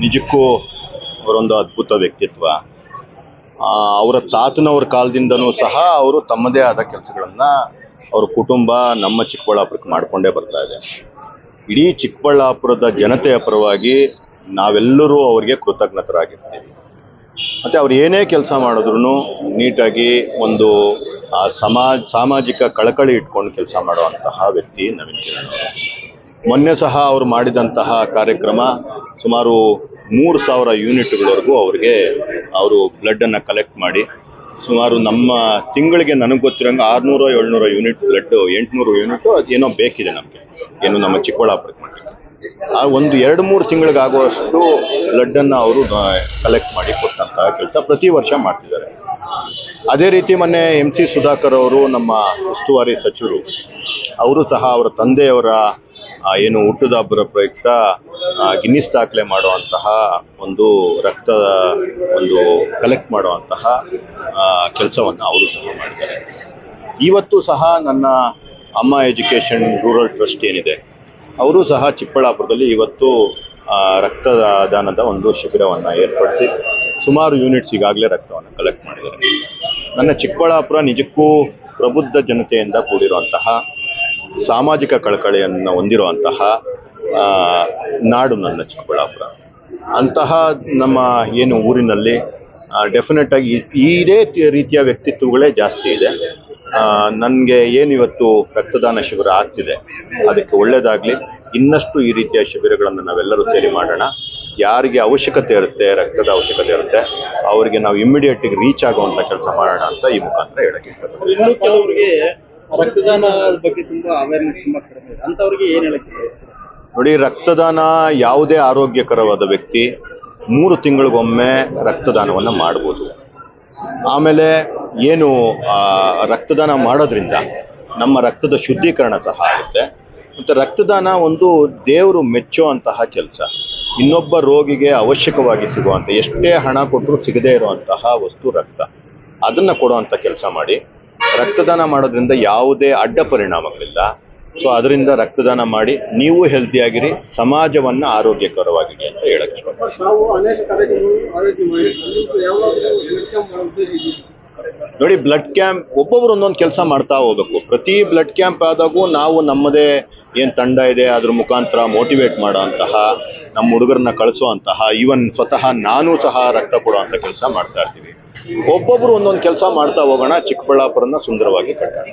ನಿಜಕ್ಕೂ ಅವರೊಂದು ಅದ್ಭುತ ವ್ಯಕ್ತಿತ್ವ. ಅವರ ತಾತನವ್ರ ಕಾಲದಿಂದನೂ ಸಹ ಅವರು ತಮ್ಮದೇ ಆದ ಕೆಲಸಗಳನ್ನು ಅವ್ರ ಕುಟುಂಬ ನಮ್ಮ ಚಿಕ್ಕಬಳ್ಳಾಪುರಕ್ಕೆ ಮಾಡ್ಕೊಂಡೇ ಬರ್ತಾ ಇದೆ. ಇಡೀ ಚಿಕ್ಕಬಳ್ಳಾಪುರದ ಜನತೆಯ ಪರವಾಗಿ ನಾವೆಲ್ಲರೂ ಅವರಿಗೆ ಕೃತಜ್ಞತರಾಗಿರ್ತೀವಿ. ಮತ್ತೆ ಅವ್ರು ಏನೇ ಕೆಲಸ ಮಾಡಿದ್ರು ನೀಟಾಗಿ ಒಂದು ಆ, ಸಮಾಜ ಸಾಮಾಜಿಕ ಕಳಕಳಿ ಇಟ್ಕೊಂಡು ಕೆಲಸ ಮಾಡುವಂತಹ ವ್ಯಕ್ತಿ ನವೀನ್ ಕಿರಣ್. ಮೊನ್ನೆ ಸಹ ಅವರು ಮಾಡಿದಂತಹ ಕಾರ್ಯಕ್ರಮ ಸುಮಾರು ಮೂರು ಸಾವಿರ ಯೂನಿಟ್ಗಳವರೆಗೂ ಅವರಿಗೆ ಅವರು ಬ್ಲಡ್ಡನ್ನು ಕಲೆಕ್ಟ್ ಮಾಡಿ, ಸುಮಾರು ನಮ್ಮ ತಿಂಗಳಿಗೆ ನನಗೆ ಗೊತ್ತಿರೋಂಗೆ ಆರುನೂರು, ಏಳ್ನೂರು ಯೂನಿಟ್ ಬ್ಲಡ್ ಎಂಟುನೂರು ಯೂನಿಟ್ ಅದೇನೋ ಬೇಕಿದೆ ನಮಗೆ, ಏನು ನಮ್ಮ ಚಿಕ್ಕಬಳ್ಳಾಪುರಕ್ಕೆ ಆ ಒಂದು ಎರಡು ಮೂರು ತಿಂಗಳಿಗಾಗುವಷ್ಟು ಬ್ಲಡ್ಡನ್ನು ಅವರು ಕಲೆಕ್ಟ್ ಮಾಡಿ ಕೊಟ್ಟಂತಹ ಕೆಲಸ ಪ್ರತಿ ವರ್ಷ ಮಾಡ್ತಿದ್ದಾರೆ. ಅದೇ ರೀತಿ ಮೊನ್ನೆ ಎಂ ಸಿ ಸುಧಾಕರ್ ಅವರು ನಮ್ಮ ಉಸ್ತುವಾರಿ ಸಚಿವರು, ಅವರು ಸಹ ಅವರ ತಂದೆಯವರ ಏನು ಹುಟ್ಟದ ಹಬ್ಬದ ಪ್ರಯುಕ್ತ ಗಿನ್ನಿಸ್ ದಾಖಲೆ ಮಾಡುವಂತಹ ಒಂದು ರಕ್ತದ ಒಂದು ಕಲೆಕ್ಟ್ ಮಾಡುವಂತಹ ಕೆಲಸವನ್ನು ಅವರು ಸಹ ಮಾಡಿದ್ದಾರೆ ಇವತ್ತು ಸಹ ನನ್ನ ಅಮ್ಮ ಎಜುಕೇಷನ್ ರೂರಲ್ ಟ್ರಸ್ಟ್ ಏನಿದೆ, ಅವರು ಸಹ ಚಿಕ್ಕಬಳ್ಳಾಪುರದಲ್ಲಿ ಇವತ್ತು ರಕ್ತದಾನದ ಒಂದು ಶಿಬಿರವನ್ನು ಏರ್ಪಡಿಸಿ ಸುಮಾರು ಯೂನಿಟ್ಸ್ ಈಗಾಗಲೇ ರಕ್ತವನ್ನು ಕಲೆಕ್ಟ್ ಮಾಡಿದ್ದಾರೆ. ನನ್ನ ಚಿಕ್ಕಬಳ್ಳಾಪುರ ನಿಜಕ್ಕೂ ಪ್ರಬುದ್ಧ ಜನತೆಯಿಂದ ಕೂಡಿರುವಂತಹ, ಸಾಮಾಜಿಕ ಕಳಕಳಿಯನ್ನು ಹೊಂದಿರುವಂತಹ ನಾಡು ನನ್ನ ಚಿಕ್ಕಬಳ್ಳಾಪುರ. ಅಂತಹ ನಮ್ಮ ಏನು ಊರಿನಲ್ಲಿ ಡೆಫಿನೆಟ್ ಆಗಿ ಇದೇ ರೀತಿಯ ವ್ಯಕ್ತಿತ್ವಗಳೇ ಜಾಸ್ತಿ ಇದೆ. ನನಗೆ ಏನು ಇವತ್ತು ರಕ್ತದಾನ ಶಿಬಿರ ಆಗ್ತಿದೆ, ಅದಕ್ಕೆ ಒಳ್ಳೆಯದಾಗಲಿ ಇನ್ನಷ್ಟು ಈ ರೀತಿಯ ಶಿಬಿರಗಳನ್ನು ನಾವೆಲ್ಲರೂ ಸೇರಿ ಮಾಡೋಣ. ಯಾರಿಗೆ ಅವಶ್ಯಕತೆ ಇರುತ್ತೆ, ರಕ್ತದ ಅವಶ್ಯಕತೆ ಇರುತ್ತೆ, ಅವರಿಗೆ ನಾವು ಇಮ್ಮಿಡಿಯೇಟಿಗೆ ರೀಚ್ ಆಗುವಂಥ ಕೆಲಸ ಮಾಡೋಣ ಅಂತ ಈ ಮುಖಾಂತರ ಹೇಳಕ್ಕೆ ಇಷ್ಟಪಡ್ತೀನಿ. ಕೆಲವರಿಗೆ ರಕ್ತದಾನದ ಬಗ್ಗೆ ತುಂಬಾ ಅವೇರ್ನೆಸ್ ತುಂಬಾ ಕಡಿಮೆ ಅಂತವ್ರಿಗೆ ಏನು ಹೇಳಕ್ಕೆ ನೋಡಿ, ರಕ್ತದಾನ ಯಾವುದೇ ಆರೋಗ್ಯಕರವಾದ ವ್ಯಕ್ತಿ ಮೂರು ತಿಂಗಳಿಗೊಮ್ಮೆ ರಕ್ತದಾನವನ್ನು ಮಾಡ್ಬೋದು. ಆಮೇಲೆ ಏನು ರಕ್ತದಾನ ಮಾಡೋದ್ರಿಂದ ನಮ್ಮ ರಕ್ತದ ಶುದ್ಧೀಕರಣ ಸಹ ಆಗುತ್ತೆ. ಮತ್ತು ರಕ್ತದಾನ ಒಂದು ದೇವರು ಮೆಚ್ಚುವಂತಹ ಕೆಲಸ. ಇನ್ನೊಬ್ಬ ರೋಗಿಗೆ ಅವಶ್ಯಕವಾಗಿ ಸಿಗುವಂಥ ಎಷ್ಟೇ ಹಣ ಕೊಟ್ಟರೂ ಸಿಗದೇ ಇರುವಂತಹ ವಸ್ತು ರಕ್ತ. ಅದನ್ನು ಕೊಡುವಂಥ ಕೆಲಸ ಮಾಡಿ. ರಕ್ತದಾನ ಮಾಡೋದ್ರಿಂದ ಯಾವುದೇ ಅಡ್ಡ ಪರಿಣಾಮಗಳಿಲ್ಲ. ಸೊ ಅದರಿಂದ ರಕ್ತದಾನ ಮಾಡಿ ನೀವು ಹೆಲ್ತಿಯಾಗಿರಿ ಸಮಾಜವನ್ನು ಆರೋಗ್ಯಕರವಾಗಿರಿ ಅಂತ ಹೇಳಕ್ ಮಾಡಿ ಮಾಡೋ. ನೋಡಿ ಬ್ಲಡ್ ಕ್ಯಾಂಪ್ ಒಬ್ಬೊಬ್ರು ಒಂದೊಂದು ಕೆಲಸ ಮಾಡ್ತಾ ಹೋಗ್ಬೇಕು. ಪ್ರತಿ ಬ್ಲಡ್ ಕ್ಯಾಂಪ್ ಆದಾಗೂ ನಾವು ನಮ್ಮದೇ ಏನು ತಂಡ ಇದೆ ಅದ್ರ ಮುಖಾಂತರ ಮೋಟಿವೇಟ್ ಮಾಡೋವಂತಹ ನಮ್ಮ ಹುಡುಗರನ್ನ ಕಳಿಸುವಂತಹ ಈವನ್ ಸ್ವತಃ ನಾನು ಸಹ ರಕ್ತ ಕೊಡುವಂಥ ಕೆಲಸ ಮಾಡ್ತಾ ಇರ್ತೀವಿ. ಒಬ್ಬೊಬ್ರು ಒಂದೊಂದು ಕೆಲಸ ಮಾಡ್ತಾ ಹೋಗೋಣ ಚಿಕ್ಕಬಳ್ಳಾಪುರನ ಸುಂದರವಾಗಿ ಕಟ್ಟೋಣ